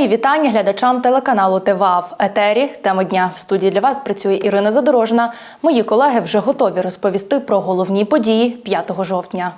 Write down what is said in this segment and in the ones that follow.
Мої вітання глядачам телеканалу ТВА в етері. Тема дня в студії для вас працює Ірина Задорожна. Мої колеги вже готові розповісти про головні події 5 жовтня.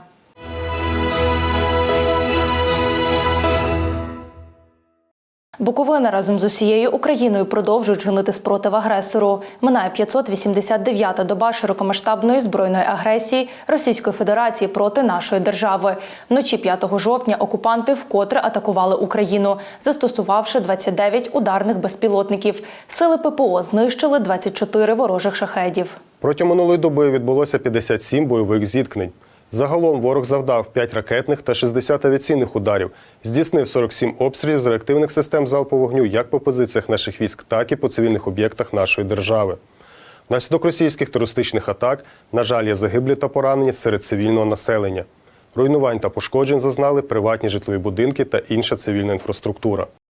Буковина разом з усією Україною продовжують чинити спротив агресору. Минає 589-та доба широкомасштабної збройної агресії Російської Федерації проти нашої держави. Вночі 5 жовтня окупанти вкотре атакували Україну, застосувавши 29 ударних безпілотників. Сили ППО знищили 24 ворожих шахедів. Протягом минулої доби відбулося 57 бойових зіткнень. Загалом ворог завдав 5 ракетних та 60 авіаційних ударів, здійснив 47 обстрілів з реактивних систем залпового вогню як по позиціях наших військ, так і по цивільних об'єктах нашої держави. Внаслідок російських терористичних атак, на жаль, є загиблі та поранені серед цивільного населення. Руйнувань та пошкоджень зазнали приватні житлові будинки та інша цивільна інфраструктура.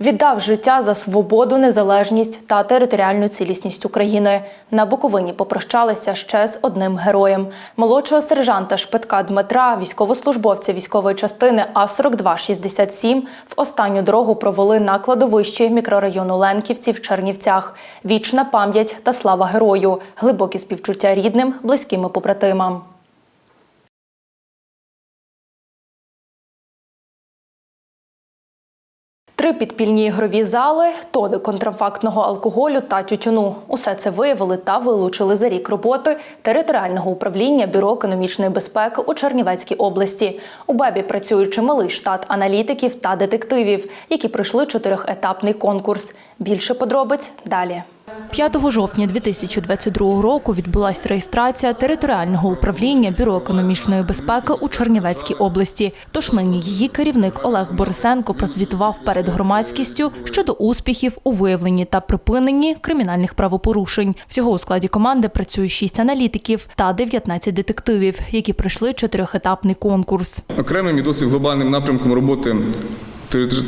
Віддав життя за свободу, незалежність та територіальну цілісність України. На Буковині попрощалися ще з одним героєм. Молодшого сержанта Шпитка Дмитра, військовослужбовця військової частини А-4267, в останню дорогу провели на кладовищі мікрорайону Ленківці в Чернівцях. Вічна пам'ять та слава герою, глибокі співчуття рідним, близьким і побратимам. Три підпільні ігрові зали, тони контрафактного алкоголю та тютюну. Усе це виявили та вилучили за рік роботи територіального управління Бюро економічної безпеки у Чернівецькій області. У БЕБі працює чималий штат аналітиків та детективів, які пройшли чотирьохетапний конкурс. Більше подробиць далі. 5 жовтня 2022 року відбулася реєстрація територіального управління Бюро економічної безпеки у Чернівецькій області. Тож нині її керівник Олег Борисенко прозвітував перед громадськістю щодо успіхів у виявленні та припиненні кримінальних правопорушень. Всього у складі команди працює 6 аналітиків та 19 детективів, які пройшли чотирьохетапний конкурс. Окремим і досить глобальним напрямком роботи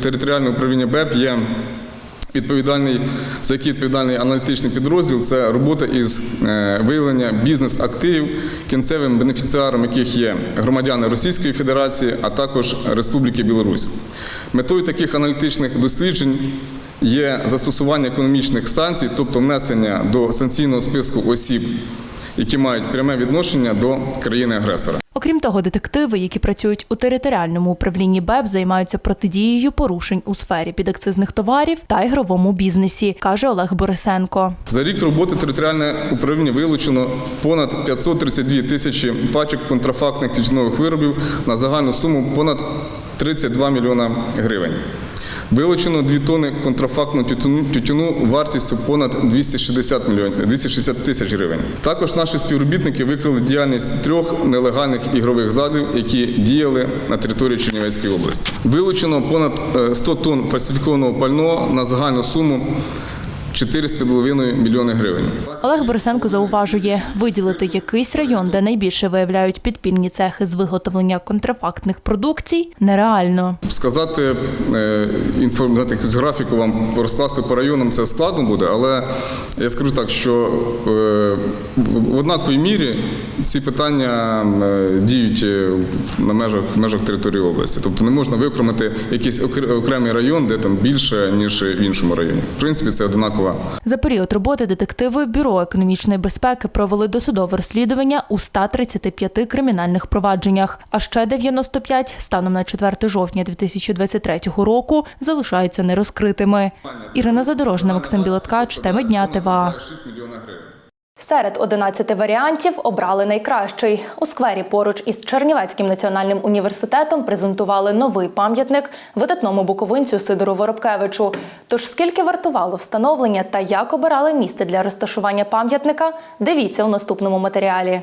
територіального управління БЕП є відповідальний, за який відповідальний аналітичний підрозділ це робота із е, виявлення бізнес-активів, кінцевим бенефіціаром яких є громадяни Російської Федерації, а також Республіки Білорусь. Метою таких аналітичних досліджень є застосування економічних санкцій, тобто внесення до санкційного списку осіб, які мають пряме відношення до країни-агресора. Окрім того, детективи, які працюють у територіальному управлінні БЕБ, займаються протидією порушень у сфері підакцизних товарів та ігровому бізнесі, каже Олег Борисенко. За рік роботи територіальне управління вилучено понад 532 тисячі пачок контрафактних тічнових виробів на загальну суму понад 32 мільйона гривень. Вилучено 2 тонни контрафактного тютюну, вартістю понад 260 мільйонів 260 тисяч гривень. Також наші співробітники викрили діяльність трьох нелегальних ігрових залів, які діяли на території Чернівецької області. Вилучено понад е, 100 тонн фальсифікованого пального на загальну суму 4,5 мільйони гривень. Олег Борисенко зауважує, виділити якийсь район, де найбільше виявляють підпільні цехи з виготовлення контрафактних продукцій, нереально. Сказати е, якусь графіку вам розкласти по районам це складно буде, але я скажу так, що е, в однаковій мірі ці питання е, діють на межах в межах території області. Тобто не можна виокремити якийсь окр- окремий район, де там більше ніж в іншому районі. В принципі, це однакова За період роботи детективи Бюро економічної безпеки провели досудове розслідування у 135 кримінальних провадженнях, а ще 95 станом на 4 жовтня 2023 року залишаються нерозкритими. Ірина Задорожна, Максим Білоткач, теми дня ТВА. 6 мільйонів гривень. Серед 11 варіантів обрали найкращий. У сквері поруч із Чернівецьким національним університетом презентували новий пам'ятник видатному буковинцю Сидору Воробкевичу. Тож скільки вартувало встановлення та як обирали місце для розташування пам'ятника, дивіться у наступному матеріалі.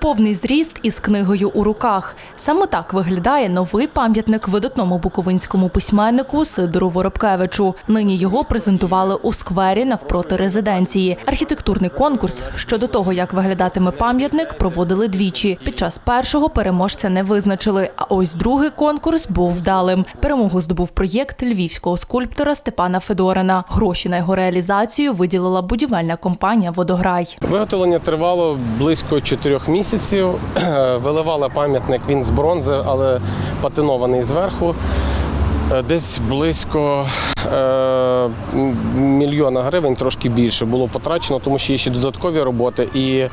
Повний зріст із книгою у руках. Саме так виглядає новий пам'ятник видатному буковинському письменнику Сидору Воробкевичу. Нині його презентували у сквері навпроти резиденції. Архітектурний конкурс щодо того, як виглядатиме пам'ятник, проводили двічі. Під час першого переможця не визначили. А ось другий конкурс був вдалим. Перемогу здобув проєкт львівського скульптора Степана Федорина. Гроші на його реалізацію виділила будівельна компанія Водограй. Виготовлення тривало близько чотирьох місяців. Виливали пам'ятник він з бронзи, але патинований зверху. Е, Десь близько е, мільйона гривень, трошки більше, було потрачено, тому що є ще додаткові роботи. І, е,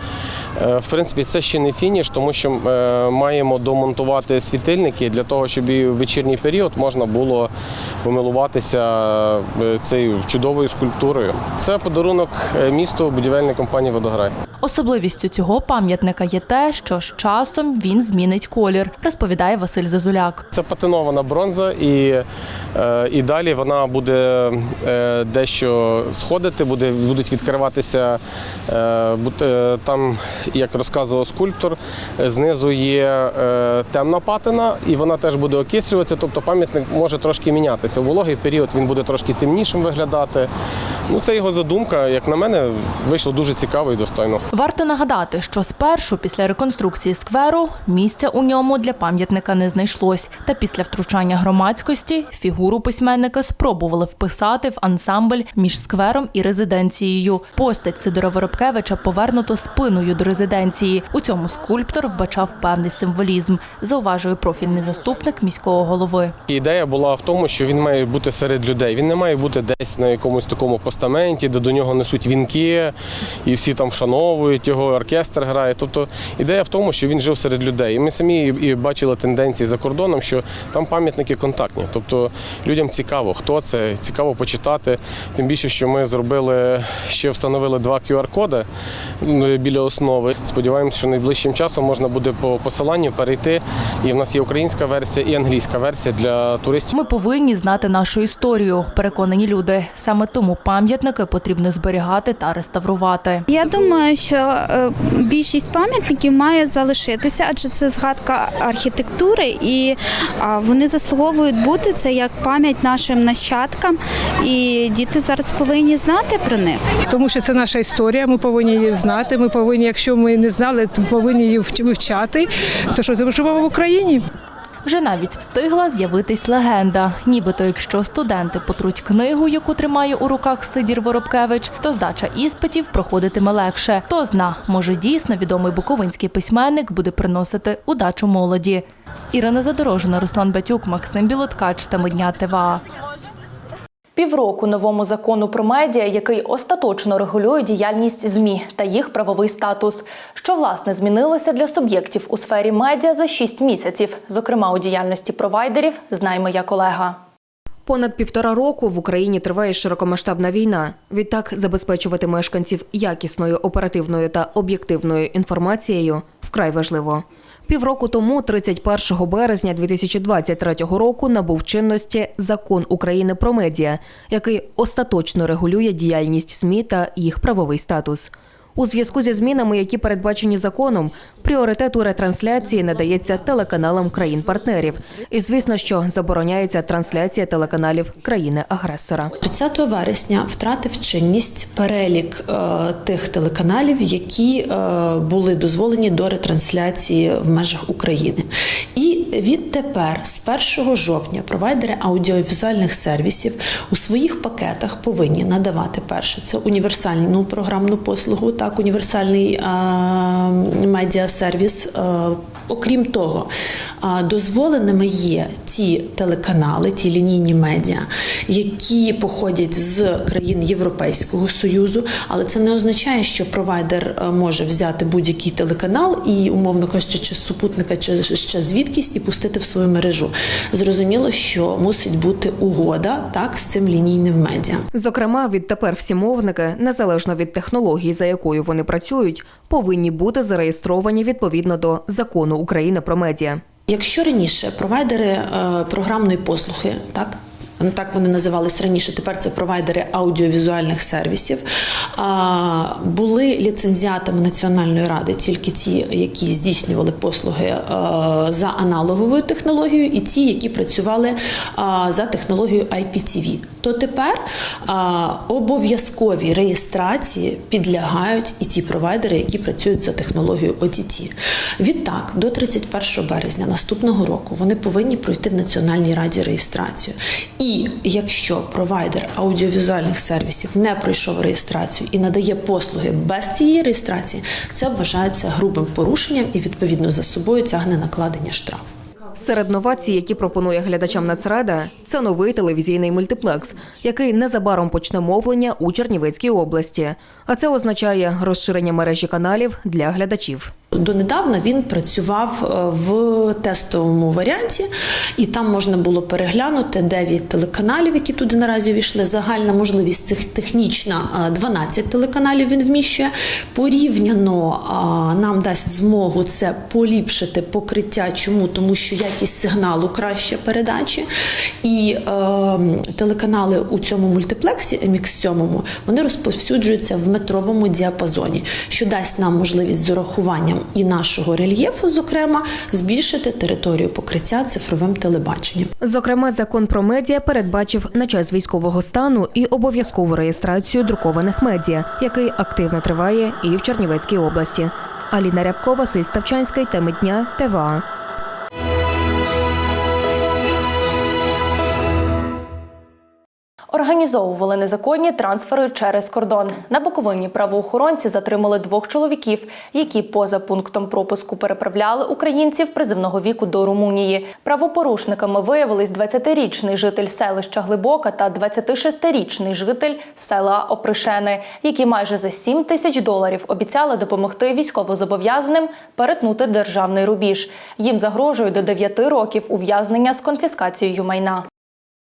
в принципі, це ще не фініш, тому що е, маємо домонтувати світильники для того, щоб і в вечірній період можна було помилуватися е, цією чудовою скульптурою. Це подарунок е, місту будівельної компанії Водограй. Особливістю цього пам'ятника є те, що з часом він змінить колір, розповідає Василь Зазуляк. Це патинована бронза, і, е, і далі вона буде е, дещо сходити, буде, будуть відкриватися е, там, як розказував скульптор, знизу є темна патина, і вона теж буде окислюватися, тобто пам'ятник може трошки мінятися. У вологий період він буде трошки темнішим виглядати. Ну, це його задумка, як на мене, вийшло дуже цікаво і достойно. Варто нагадати, що спершу після реконструкції скверу місця у ньому для пам'ятника не знайшлось. Та після втручання громадськості фігуру письменника спробували вписати в ансамбль між сквером і резиденцією. Постать Сидора Воробкевича повернуто спиною до резиденції. У цьому скульптор вбачав певний символізм, зауважує профільний заступник міського голови. Ідея була в тому, що він має бути серед людей. Він не має бути десь на якомусь такому постаменті, де до нього несуть вінки, і всі там вшановують його, оркестр грає. Тобто ідея в тому, що він жив серед людей. І ми самі і бачили тенденції за кордоном, що там пам'ятники контактні. Тобто людям цікаво, хто це, цікаво почитати. Тим більше, що ми зробили ще встановили два QR-коди ну, біля основи. Сподіваємося, що найближчим часом можна буде по посиланню перейти. І в нас є українська версія і англійська версія для туристів. Ми повинні знати нашу історію, переконані люди. Саме тому пам'ятники потрібно зберігати та реставрувати. Я думаю, що е, більшість пам'ятників має залишитися, адже це згадка архітектури, і вони заслуговують бути це як пам'ять нашим нащадкам. І діти зараз повинні знати про них. тому що це наша історія. Ми повинні її знати. Ми повинні, якщо ми не знали, то повинні її вивчати. То що ми живемо в Україні. Вже навіть встигла з'явитись легенда. Нібито, якщо студенти потруть книгу, яку тримає у руках Сидір Воробкевич, то здача іспитів проходитиме легше. Хто зна, може дійсно відомий буковинський письменник буде приносити удачу молоді. Ірина Задорожна, Руслан Батюк, Максим Білоткач та Медня ТВА. Півроку новому закону про медіа, який остаточно регулює діяльність ЗМІ та їх правовий статус. Що власне змінилося для суб'єктів у сфері медіа за 6 місяців, зокрема у діяльності провайдерів, знає моя колега. Понад півтора року в Україні триває широкомасштабна війна. Відтак забезпечувати мешканців якісною оперативною та об'єктивною інформацією вкрай важливо. Півроку тому, 31 березня 2023 року, набув чинності закон України про медіа, який остаточно регулює діяльність СМІ та їх правовий статус. У зв'язку зі змінами, які передбачені законом, пріоритет у ретрансляції надається телеканалам країн-партнерів. І звісно, що забороняється трансляція телеканалів країни-агресора. 30 вересня втратив чинність перелік е, тих телеканалів, які е, були дозволені до ретрансляції в межах України. І відтепер, з 1 жовтня, провайдери аудіовізуальних сервісів у своїх пакетах повинні надавати перше це універсальну програмну послугу, так універсальний е, медіасервіс. Окрім того, дозволеними є ті телеканали, ті лінійні медіа, які походять з країн Європейського союзу, але це не означає, що провайдер е, може взяти будь-який телеканал і, умовно кажучи, чи з супутника, чи ще звідкись і пустити в свою мережу. Зрозуміло, що мусить бути угода так з цим лінійним медіа. Зокрема, відтепер всі мовники, незалежно від технології, за якою вони працюють, повинні бути зареєстровані відповідно до закону України про медіа. Якщо раніше провайдери е, програмної послуги так ну, так вони називались раніше. Тепер це провайдери аудіовізуальних сервісів. Були ліцензіатами Національної ради тільки ті, які здійснювали послуги е, за аналоговою технологією, і ті, які працювали е, за технологією IPTV. То тепер е, обов'язковій реєстрації підлягають і ті провайдери, які працюють за технологією OTT. Відтак, до 31 березня наступного року вони повинні пройти в Національній раді реєстрацію. І якщо провайдер аудіовізуальних сервісів не пройшов реєстрацію і надає послуги без цієї реєстрації, це вважається грубим порушенням і відповідно за собою тягне накладення штрафу. Серед новацій, які пропонує глядачам Нацрада, це новий телевізійний мультиплекс, який незабаром почне мовлення у Чернівецькій області. А це означає розширення мережі каналів для глядачів. Донедавна він працював е, в тестовому варіанті, і там можна було переглянути 9 телеканалів, які туди наразі увійшли. Загальна можливість цих технічна е, 12 телеканалів він вміщує. Порівняно е, нам дасть змогу це поліпшити покриття. Чому? Тому що якість сигналу краще передачі. І е, телеканали у цьому мультиплексі MX7 вони розповсюджуються в метровому діапазоні, що дасть нам можливість з урахуванням і нашого рельєфу, зокрема, збільшити територію покриття цифровим телебаченням. Зокрема, закон про медіа передбачив на час військового стану і обов'язкову реєстрацію друкованих медіа, який активно триває і в Чернівецькій області. Аліна Рябко, Василь Ставчанський, теми дня, ТВА. Організовували незаконні трансфери через кордон. На Буковині правоохоронці затримали двох чоловіків, які поза пунктом пропуску переправляли українців призивного віку до Румунії. Правопорушниками виявились 20-річний житель селища Глибока та 26-річний житель села Опришени, які майже за 7 тисяч доларів обіцяли допомогти військовозобов'язаним перетнути державний рубіж. Їм загрожує до 9 років ув'язнення з конфіскацією майна.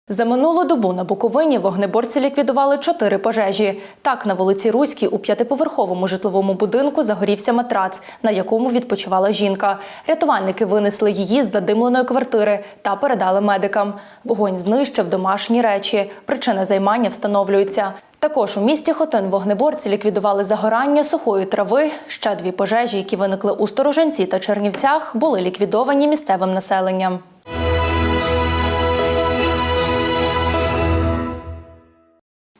За минулу добу на Буковині вогнеборці ліквідували чотири пожежі. Так, на вулиці Руській у п'ятиповерховому житловому будинку загорівся матрац, на якому відпочивала жінка. Рятувальники винесли її з задимленої квартири та передали медикам. Вогонь знищив домашні речі. Причина займання встановлюється. Також у місті Хотин вогнеборці ліквідували загорання сухої трави. Ще дві пожежі, які виникли у Стороженці та Чернівцях, були ліквідовані місцевим населенням.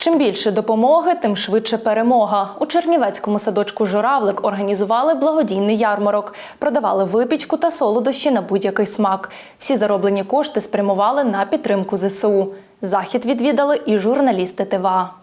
Чим більше допомоги, тим швидше перемога. У Чернівецькому садочку Журавлик організували благодійний ярмарок, продавали випічку та солодощі на будь-який смак. Всі зароблені кошти спрямували на підтримку ЗСУ. Захід відвідали і журналісти ТВА.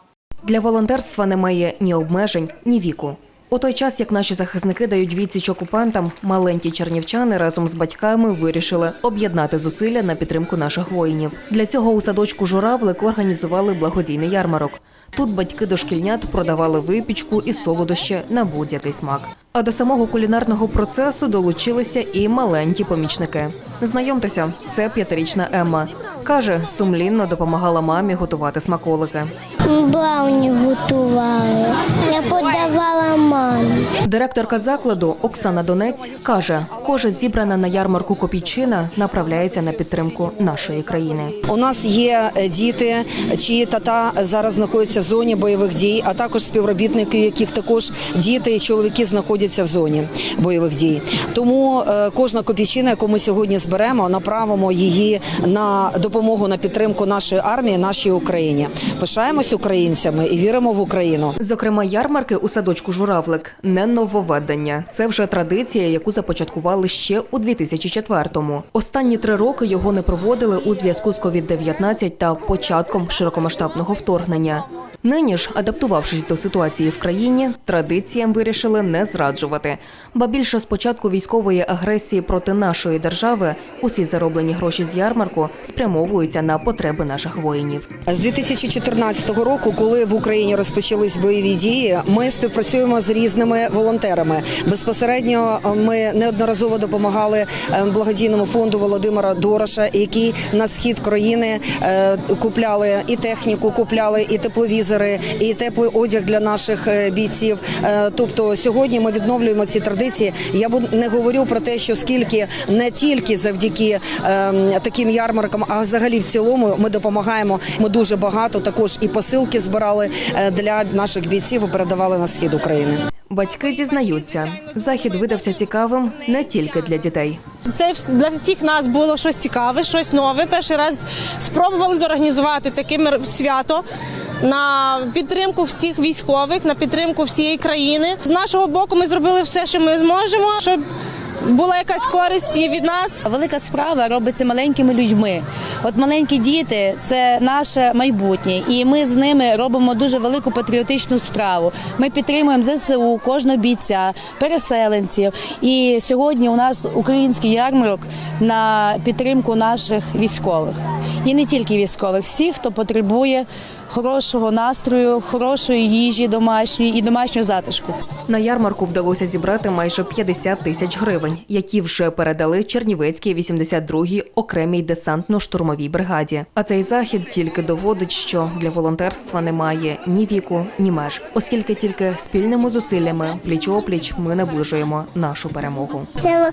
Для волонтерства немає ні обмежень, ні віку. У той час, як наші захисники дають відсіч окупантам, маленькі чернівчани разом з батьками вирішили об'єднати зусилля на підтримку наших воїнів. Для цього у садочку Журавлик організували благодійний ярмарок. Тут батьки дошкільнят продавали випічку і солодощі на будь-який смак. А до самого кулінарного процесу долучилися і маленькі помічники. Знайомтеся, це п'ятирічна Емма. Каже, сумлінно допомагала мамі готувати смаколики. Брауні готували. Я подавала мамі. Директорка закладу Оксана Донець каже, кожа зібрана на ярмарку копійчина направляється на підтримку нашої країни. У нас є е, діти, чиї тата зараз знаходяться в зоні бойових дій, а також співробітники, яких також діти і чоловіки знаходяться в зоні бойових дій. Тому е, кожна копійчина, яку ми сьогодні зберемо, направимо її на допомогу на підтримку нашої армії, нашій Україні. Пишаємось українцями і віримо в Україну. Зокрема, ярмарки у садочку Журавлик не нововведення. Це вже традиція, яку започаткували ще у 2004-му. Останні три роки його не проводили у зв'язку з COVID-19 та початком широкомасштабного вторгнення. Нині ж, адаптувавшись до ситуації в країні, традиціям вирішили не зраджувати. Ба більше з початку військової агресії проти нашої держави усі зароблені гроші з ярмарку спрямовуються на потреби наших воїнів. З 2014 року, коли в Україні розпочались бойові дії, ми співпрацюємо з різними волонтерами. Безпосередньо е, ми неодноразово допомагали е, благодійному фонду Володимира Дороша, який на схід країни е, купляли і техніку, купляли і тепловізори. Тепловізори і теплий одяг для наших е, бійців. Е, Тобто сьогодні ми відновлюємо ці традиції. Я бу- не говорю про те, що скільки не тільки завдяки ем, таким ярмаркам, а взагалі в цілому ми допомагаємо. Ми дуже багато також і посилки збирали е, для наших бійців і передавали на схід України. Батьки зізнаються, захід видався цікавим не тільки для дітей. Це для всіх нас було щось цікаве, щось нове. Перший раз спробували зорганізувати таке свято на підтримку всіх військових, на підтримку всієї країни. З нашого боку ми зробили все, що ми зможемо, щоб була якась користь і від нас. Велика справа робиться маленькими людьми. От маленькі діти це наше майбутнє, і ми з ними робимо дуже велику патріотичну справу. Ми підтримуємо ЗСУ, кожного бійця, переселенців. І сьогодні у нас український ярмарок на підтримку наших військових. І не тільки військових, всіх, хто потребує хорошого настрою, хорошої їжі домашньої і домашнього затишку. На ярмарку вдалося зібрати майже 50 тисяч гривень, які вже передали Чернівецькій 82-й окремій десантно-штурмовій бригаді. А цей захід тільки доводить, що для волонтерства немає ні віку, ні меж, оскільки тільки спільними зусиллями пліч-опліч ми наближуємо нашу перемогу. Це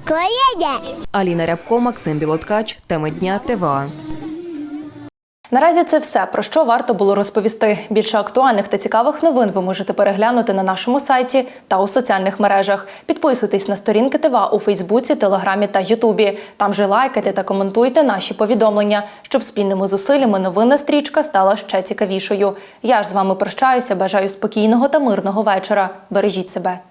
Аліна Рябко, Максим Білоткач, теми дня ТВА. Наразі це все про що варто було розповісти. Більше актуальних та цікавих новин ви можете переглянути на нашому сайті та у соціальних мережах. Підписуйтесь на сторінки ТВА у Фейсбуці, Телеграмі та Ютубі. Там же лайкайте та коментуйте наші повідомлення, щоб спільними зусиллями новинна стрічка стала ще цікавішою. Я ж з вами прощаюся. Бажаю спокійного та мирного вечора. Бережіть себе.